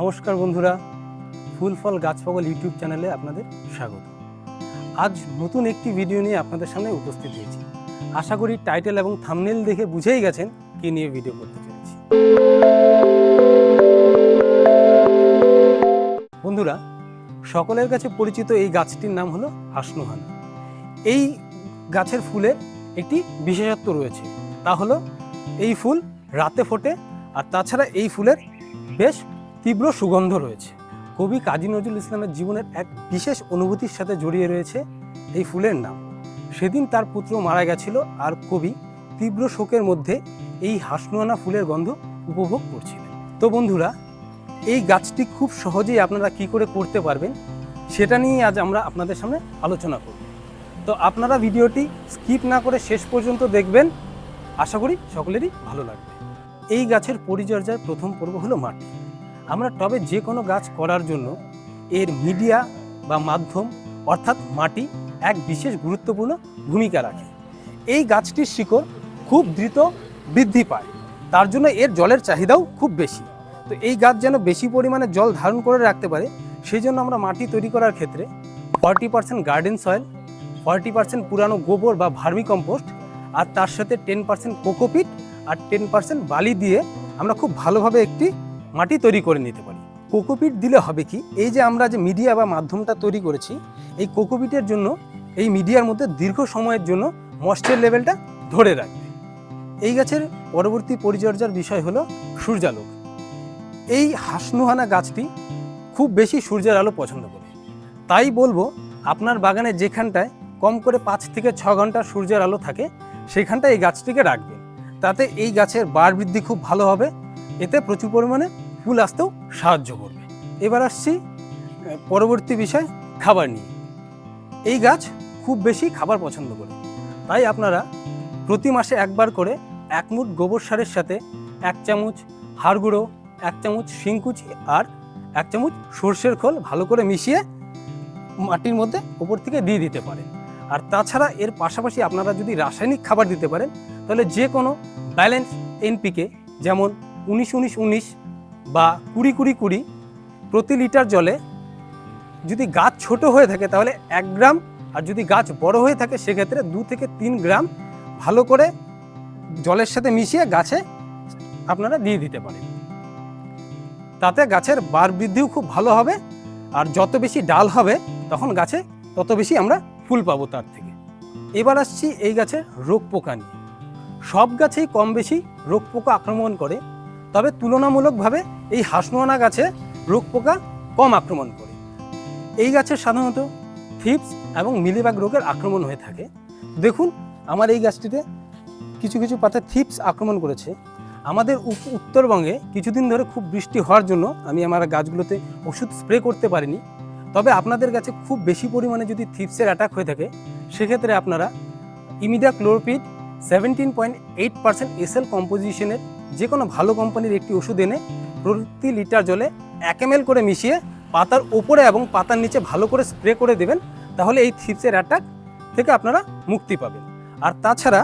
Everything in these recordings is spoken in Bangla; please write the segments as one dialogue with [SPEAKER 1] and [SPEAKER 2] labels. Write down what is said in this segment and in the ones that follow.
[SPEAKER 1] নমস্কার বন্ধুরা, ফুল ফল গাছ ইউটিউব চ্যানেলে আপনাদের স্বাগত। আজ নতুন একটি ভিডিও নিয়ে আপনাদের সামনে উপস্থিত হয়েছি। আশা করি টাইটেল এবং থামনেল দেখে বুঝেই গেছেন কি নিয়ে ভিডিও করতে চলেছি। বন্ধুরা, সকলের কাছে পরিচিত এই গাছটির নাম হলো হাসনুহানা। এই গাছের ফুলের একটি বিশেষত্ব রয়েছে, তা হলো এই ফুল রাতে ফোটে, আর তাছাড়া এই ফুলের বেশ তীব্র সুগন্ধ রয়েছে। কবি কাজী নজরুল ইসলামের জীবনের এক বিশেষ অনুভূতির সাথে জড়িয়ে রয়েছে এই ফুলের নাম। সেদিন তার পুত্র মারা গেছিল আর কবি তীব্র শোকের মধ্যে এই হাসনুয়ানা ফুলের গন্ধ উপভোগ করছিলেন। তো বন্ধুরা, এই গাছটি খুব সহজেই আপনারা কি করে করতে পারবেন সেটা নিয়ে আজ আমরা আপনাদের সামনে আলোচনা করব। তো আপনারা ভিডিওটি স্কিপ না করে শেষ পর্যন্ত দেখবেন। আশা করি সকলেরই ভালো লাগবে। এই গাছের পরিচর্যার প্রথম পর্ব হলো মাটি। আমরা টবে যে কোনো গাছ করার জন্য এর মিডিয়া বা মাধ্যম অর্থাৎ মাটি এক বিশেষ গুরুত্বপূর্ণ ভূমিকা রাখে। এই গাছটির শিকড় খুব দ্রুত বৃদ্ধি পায়। তার জন্য এর জলের চাহিদাও খুব বেশি। তো এই গাছ যেন বেশি পরিমাণে জল ধারণ করে রাখতে পারে, সেই জন্য আমরা মাটি তৈরি করার ক্ষেত্রে forty percent garden soil, forty percent পুরানো গোবর বা ভার্মি কম্পোস্ট আর তার সাথে টেন পার্সেন্ট কোকোপিট আর টেন পার্সেন্ট বালি দিয়ে আমরা খুব ভালোভাবে একটি মাটি তৈরি করে নিতে পারি। কোকোপিট দিলে হবে কি? এই যে আমরা যে মিডিয়া বা মাধ্যমটা তৈরি করেছি, এই কোকোপিটের জন্য, এই মিডিয়ার মধ্যে দীর্ঘ সময়ের জন্য ময়েশ্চার লেভেলটা ধরে রাখবে। এই গাছের পরবর্তী পরিচর্যার বিষয় হলো সূর্যালোক। এই হাসনুহানা গাছটি খুব বেশি সূর্যের আলো পছন্দ করে। তাই বলব, আপনার বাগানে যেখানটায় কম করে পাঁচ থেকে ছ ঘণ্টা সূর্যের আলো থাকে, সেখানটায় এই গাছটিকে রাখবেন। তাতে এই গাছের বার বৃদ্ধি খুব ভালো হবে। এতে প্রচুর পরিমাণে ফুল আসতেও সাহায্য করবে। এবার আসছি পরবর্তী বিষয়, খাবার নিয়ে। এই গাছ খুব বেশি খাবার পছন্দ করে। তাই আপনারা প্রতি মাসে একবার করে এক মুঠ গোবর সারের সাথে এক চামচ হাড় গুঁড়ো, এক চামচ শিংকুচি আর এক চামচ সর্ষের খোল ভালো করে মিশিয়ে মাটির মধ্যে ওপর থেকে দিয়ে দিতে পারেন। আর তাছাড়া এর পাশাপাশি আপনারা যদি রাসায়নিক খাবার দিতে পারেন, তাহলে যে কোনো ব্যালেন্স এনপিকে যেমন উনিশ উনিশ উনিশ বা কুড়ি কুড়ি কুড়ি প্রতি লিটার জলে যদি গাছ ছোট হয়ে থাকে তাহলে এক গ্রাম, আর যদি গাছ বড় হয়ে থাকে সেক্ষেত্রে দু থেকে তিন গ্রাম ভালো করে জলের সাথে মিশিয়ে গাছে আপনারা দিয়ে দিতে পারেন। তাতে গাছের বার বৃদ্ধিও খুব ভালো হবে, আর যত বেশি ডাল হবে তখন গাছে তত বেশি আমরা ফুল পাবো তার থেকে। এবার আসছি এই গাছের রোগ পোকা নিয়ে। সব গাছেই কম বেশি রোগ পোকা আক্রমণ করে তবে তুলনামূলকভাবে এই হাসনোয়ানা গাছে রোগ পোকা কম আক্রমণ করে। এই গাছের সাধারণত থিপস এবং মিলিবাগ রোগের আক্রমণ হয়ে থাকে। দেখুন, আমার এই গাছটিতে কিছু কিছু পাতায় থিপস আক্রমণ করেছে। আমাদের উত্তরবঙ্গে কিছুদিন ধরে খুব বৃষ্টি হওয়ার জন্য আমি আমার গাছগুলোতে ওষুধ স্প্রে করতে পারিনি। তবে আপনাদের কাছে খুব বেশি পরিমাণে যদি থিপসের অ্যাটাক হয়ে থাকে, সেক্ষেত্রে আপনারা imidacloprid seventeen point eight percent SL কম্পোজিশনের যে কোনো ভালো কোম্পানির একটি ওষুধ এনে প্রতি লিটার জলে এক এম করে মিশিয়ে পাতার ওপরে এবং পাতার নিচে ভালো করে স্প্রে করে দেবেন, তাহলে এই থিপসের অ্যাটাক থেকে আপনারা মুক্তি পাবেন। আর তাছাড়া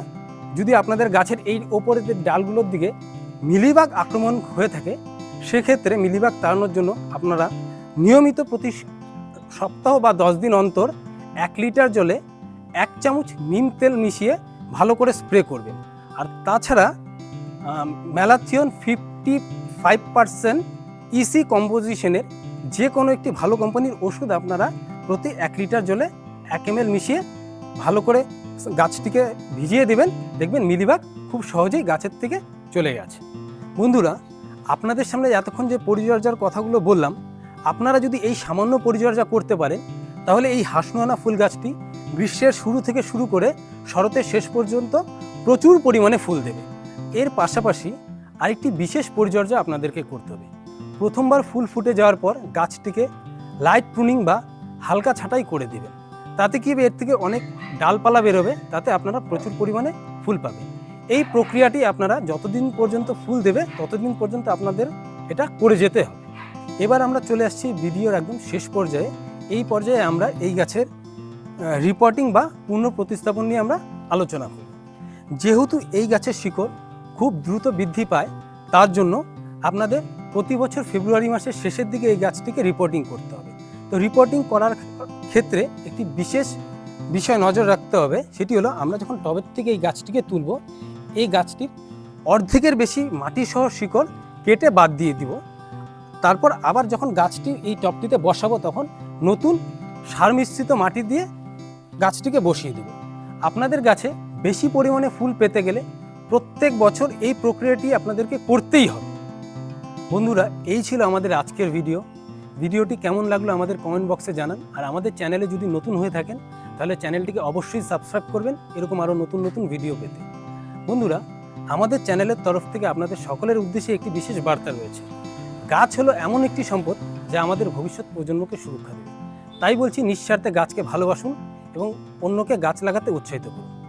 [SPEAKER 1] যদি আপনাদের গাছের এই ওপরের ডালগুলোর দিকে মিলিবাগ আক্রমণ হয়ে থাকে, সেক্ষেত্রে মিলিবাগ তাড়ানোর জন্য আপনারা নিয়মিত প্রতি সপ্তাহ বা দশ দিন অন্তর এক লিটার জলে এক চামচ নিম তেল মিশিয়ে ভালো করে স্প্রে করবেন। আর তাছাড়া malathion fifty five percent EC কম্পোজিশনের যে কোনো একটি ভালো কোম্পানির ওষুধ আপনারা প্রতি এক লিটার জলে এক এম মিশিয়ে ভালো করে গাছটিকে ভিজিয়ে দেবেন। দেখবেন মিলিবাগ খুব সহজেই গাছের থেকে চলে গেছে। বন্ধুরা, আপনাদের সামনে এতক্ষণ যে পরিচর্যার কথাগুলো বললাম, আপনারা যদি এই সামান্য পরিচর্যা করতে পারেন, তাহলে এই হাসনোয়ানা ফুল গাছটি গ্রীষ্মের শুরু থেকে শুরু করে শরতের শেষ পর্যন্ত প্রচুর পরিমাণে ফুল দেবে। এর পাশাপাশি আরেকটি বিশেষ পরিচর্যা আপনাদেরকে করতে হবে। প্রথমবার ফুল ফুটে যাওয়ার পর গাছটিকে লাইট প্রুনিং বা হালকা ছাঁটাই করে দেবেন। তাতে কি এর থেকে অনেক ডালপালা বেরোবে, তাতে আপনারা প্রচুর পরিমাণে ফুল পাবেন। এই প্রক্রিয়াটি আপনারা যতদিন পর্যন্ত ফুল দেবে, ততদিন পর্যন্ত আপনাদের এটা করে যেতে হবে। এবার আমরা চলে আসছি ভিডিওর একদম শেষ পর্যায়ে। এই পর্যায়ে আমরা এই গাছের রিপোর্টিং বা পূর্ণ প্রতিস্থাপন নিয়ে আমরা আলোচনা করব। যেহেতু এই গাছের শিকড় খুব দ্রুত বৃদ্ধি পায়, তার জন্য আপনাদের প্রতি বছর ফেব্রুয়ারি মাসের শেষের দিকে এই গাছটিকে রিপোর্টিং করতে হবে। তো রিপোর্টিং করার ক্ষেত্রে একটি বিশেষ বিষয় নজর রাখতে হবে, সেটি হলো আমরা যখন টবের থেকে এই গাছটিকে তুলব, এই গাছটির অর্ধেকের বেশি মাটি সহ শিকড় কেটে বাদ দিয়ে দিব। তারপর আবার যখন গাছটি এই টবটিতে বসাবো, তখন নতুন সার মিশ্রিত মাটি দিয়ে গাছটিকে বসিয়ে দেব। আপনাদের গাছে বেশি পরিমাণে ফুল পেতে গেলে প্রত্যেক বছর এই প্রক্রিয়াটি আপনাদেরকে করতেই হবে। বন্ধুরা, এই ছিল আমাদের আজকের ভিডিও। ভিডিওটি কেমন লাগল আমাদের কমেন্ট বক্সে জানান। আর আমাদের চ্যানেলে যদি নতুন হয়ে থাকেন, তাহলে চ্যানেলটিকে অবশ্যই সাবস্ক্রাইব করবেন, এরকম আরও নতুন নতুন ভিডিও পেতে। বন্ধুরা, আমাদের চ্যানেলের তরফ থেকে আপনাদের সকলের উদ্দেশ্যে একটি বিশেষ বার্তা রয়েছে। গাছ হলো এমন একটি সম্পদ যা আমাদের ভবিষ্যৎ প্রজন্মকে সুরক্ষা দেবে। তাই বলছি, নিঃস্বার্থে গাছকে ভালোবাসুন এবং অন্যকে গাছ লাগাতে উৎসাহিত করুন।